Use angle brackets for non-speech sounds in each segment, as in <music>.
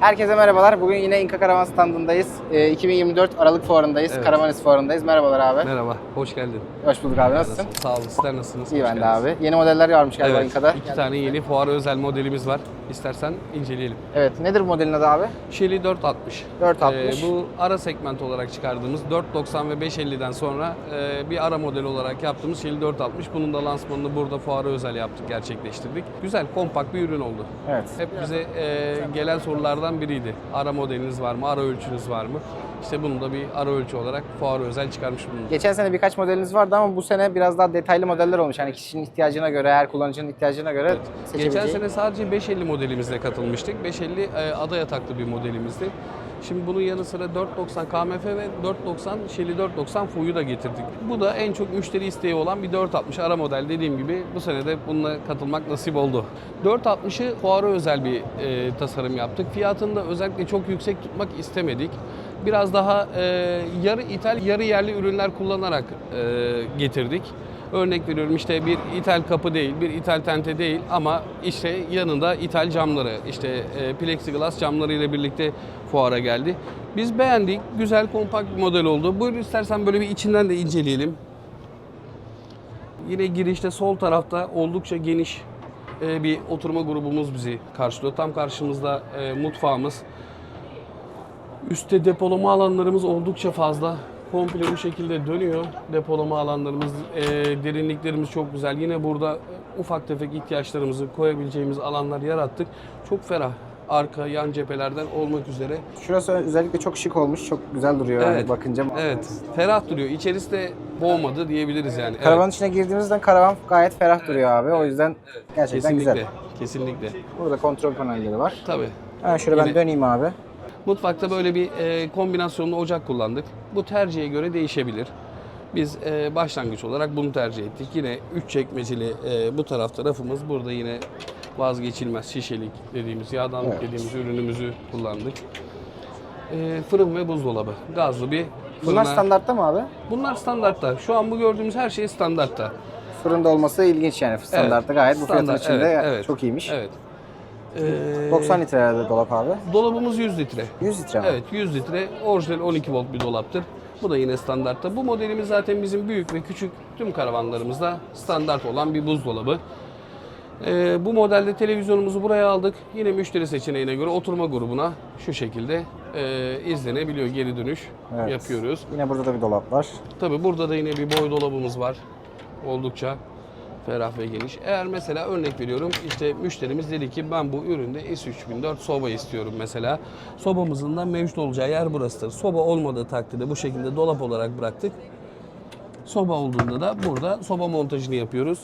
Herkese merhabalar. Bugün yine İnka Karavan standındayız. Ee, 2024 Aralık Fuarı'ndayız. Evet. Karavanist Fuarı'ndayız. Merhabalar abi. Merhaba, hoş geldin. Hoş bulduk abi. Nasılsın? Sağ olun, sizler nasılsınız? İyi ben de abi. Yeni modeller varmış galiba Evet, İnka'da. iki tane yeni fuara özel modelimiz var. İstersen inceleyelim. Evet. Nedir modelin adı abi? Shelly 460. 460. Ee, bu ara segment olarak çıkardığımız 490 ve 550'den sonra e, bir ara model olarak yaptığımız Shelly 460. Bunun da lansmanını burada fuara özel yaptık, gerçekleştirdik. Güzel, kompakt bir ürün oldu. Evet. Hep bize e, gelen sorulardan biriydi. Ara modeliniz var mı, ara ölçünüz var mı? İşte bunu da bir ara ölçü olarak fuara özel çıkarmış bulunduk. Geçen sene birkaç modeliniz vardı ama bu sene biraz daha detaylı modeller olmuş. Yani kişinin ihtiyacına göre, her kullanıcının ihtiyacına göre seçebileceği. Geçen sene sadece 550 modelimizle katılmıştık. 550 e, ada yataklı bir modelimizdi. Şimdi bunun yanı sıra 490 KMF ve 490 Shelly 490 Fu'yu da getirdik. Bu da en çok müşteri isteği olan bir 460 ara model dediğim gibi bu sene de bununla katılmak nasip oldu. 460'ı fuara özel bir e, tasarım yaptık. Fiyatını da özellikle çok yüksek tutmak istemedik. Biraz daha e, yarı ithal, yarı yerli ürünler kullanarak e, getirdik. Örnek veriyorum işte bir ithal kapı değil, bir ithal tente değil ama işte yanında ithal camları, işte e, plexiglass camları ile birlikte fuara geldi. Biz beğendik, güzel kompakt bir model oldu. Buyur istersen böyle bir içinden de inceleyelim. Yine girişte sol tarafta oldukça geniş e, bir oturma grubumuz bizi karşılıyor. Tam karşımızda e, mutfağımız. Üstte depolama alanlarımız oldukça fazla. Komple bu şekilde dönüyor. Depolama alanlarımız, e, derinliklerimiz çok güzel. Yine burada ufak tefek ihtiyaçlarımızı koyabileceğimiz alanlar yarattık. Çok ferah. Arka, yan cephelerden olmak üzere. Şurası özellikle çok şık olmuş. Çok güzel duruyor yani Evet. bakınca. Evet, ferah duruyor. İçerisi de boğmadı diyebiliriz yani. Evet. Karavanın içine girdiğimizde karavan gayet ferah duruyor abi. O yüzden gerçekten Kesinlikle, güzel. kesinlikle. Burada kontrol panelleri var. Tabii. Hemen şöyle ben Yine- döneyim abi. Mutfakta böyle bir e, kombinasyonlu ocak kullandık. Bu tercihe göre değişebilir. Biz e, başlangıç olarak bunu tercih ettik. Yine 3 çekmeceli e, bu tarafta rafımız. Burada yine vazgeçilmez şişelik dediğimiz, yağdanlık Evet. dediğimiz ürünümüzü kullandık. E, fırın ve buzdolabı. Gazlı bir Bunlar fırına- standartta mı abi? Bunlar standartta. Şu an bu gördüğümüz her şey standartta. Fırında olması ilginç yani. Standartta gayet bu fiyatın Standart, içinde evet, evet. çok iyiymiş. Evet. E, 90 litre herhalde dolap abi. Dolabımız 100 litre. 100 litre mi? Evet 100 litre orijinal 12 volt bir dolaptır. Bu da yine standartta. Bu modelimiz zaten bizim büyük ve küçük tüm karavanlarımızda standart olan bir buzdolabı. Ee, bu modelde televizyonumuzu buraya aldık. Yine müşteri seçeneğine göre oturma grubuna şu şekilde e, izlenebiliyor geri dönüş Evet. yapıyoruz. Yine burada da bir dolap var. Tabi burada da yine bir boy dolabımız var. Oldukça ferah ve geniş. Eğer mesela örnek veriyorum işte müşterimiz dedi ki ben bu üründe S3004 soba istiyorum mesela. Sobamızın da mevcut olacağı yer burasıdır. Soba olmadığı takdirde bu şekilde dolap olarak bıraktık. Soba olduğunda da burada soba montajını yapıyoruz.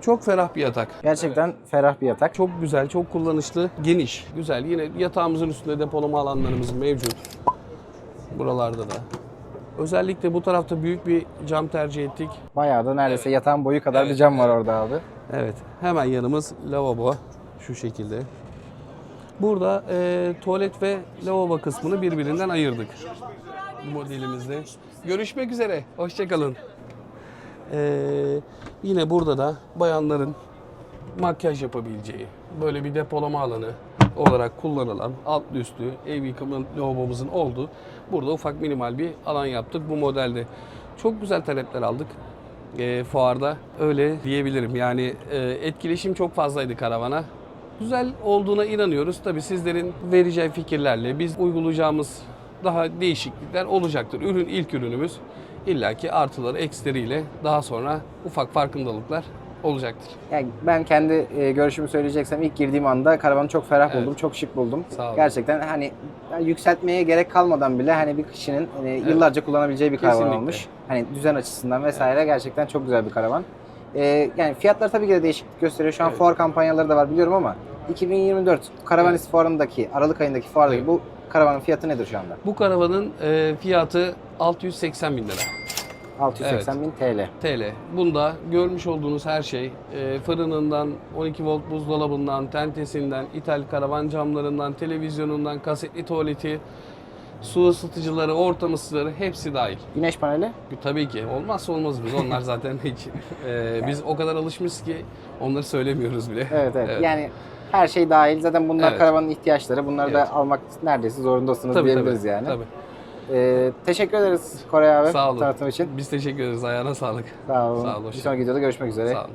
Çok ferah bir yatak. Gerçekten ferah bir yatak. Çok güzel, çok kullanışlı, geniş, güzel. Yine yatağımızın üstünde depolama alanlarımız mevcut. Buralarda da. Özellikle bu tarafta büyük bir cam tercih ettik. Bayağı da neredeyse yatağın boyu kadar bir Evet, cam var orada abi. Evet, hemen yanımız lavabo. Şu şekilde. Burada e, tuvalet ve lavabo kısmını birbirinden ayırdık. Bu modelimizde. Görüşmek üzere, hoşçakalın. E, yine burada da bayanların makyaj yapabileceği böyle bir depolama alanı olarak kullanılan altlı üstü ev yıkama lavabomuzun olduğu burada ufak minimal bir alan yaptık bu modelde. Çok güzel talepler aldık e, fuarda öyle diyebilirim. Yani e, etkileşim çok fazlaydı karavana. Güzel olduğuna inanıyoruz. Tabii sizlerin vereceği fikirlerle biz uygulayacağımız daha değişiklikler olacaktır. Ürün ilk ürünümüz. İlla ki artıları eksileriyle daha sonra ufak farkındalıklar olacaktır. Yani ben kendi e, görüşümü söyleyeceksem ilk girdiğim anda karavanı çok ferah Evet. buldum, çok şık buldum. Sağ olun. Gerçekten hani yükseltmeye gerek kalmadan bile hani bir kişinin hani yıllarca kullanabileceği bir karavan Kesinlikle. olmuş. Hani düzen açısından vesaire gerçekten çok güzel bir karavan. E, yani fiyatlar tabii ki de değişiklik gösteriyor. Şu an Evet. fuar kampanyaları da var biliyorum ama 2024 Karavanist fuarındaki Aralık ayındaki fuardaki Evet. bu karavanın fiyatı nedir şu anda? Bu karavanın e, fiyatı 680 bin lira. 680 bin TL. TL. Bunda görmüş olduğunuz her şey e, fırınından, 12 volt buzdolabından, tentesinden, ithal karavan camlarından, televizyonundan, kasetli tuvaleti, su ısıtıcıları, ortam ısıtıcıları hepsi dahil. Güneş paneli Tabii ki olmazsa olmazımız. Onlar <laughs> zaten hiç. e, biz o kadar alışmışız ki onları söylemiyoruz bile. Evet evet. Yani Her şey dahil. Zaten bunlar Evet. karavanın ihtiyaçları. Bunları Evet. da almak neredeyse zorundasınız Tabii diyebiliriz tabii. yani. tabii. Ee, teşekkür ederiz Koray abi Sağ olun. için. Biz teşekkür ederiz. Ayağına sağlık. Sağ olun. Sağ olun, Bir sonraki videoda görüşmek üzere. Sağ olun.